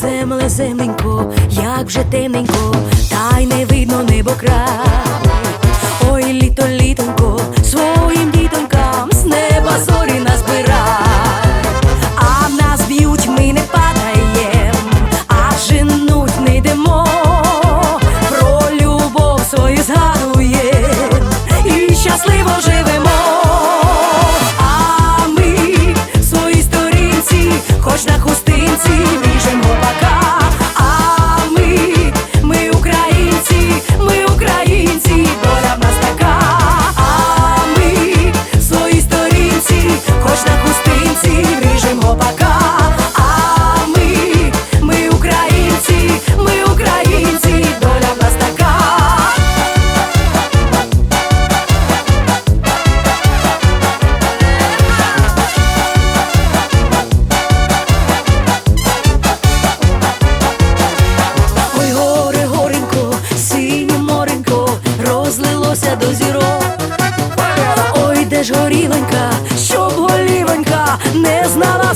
земле, земленько, як же темненько, та й не видно небо край. А ми, ми українці, ми українці, доля пастака. Ой, горе, горенько, сіньє моренько, розлилося До зірок, ой, де ж горіленька, щоб голівенька не знала.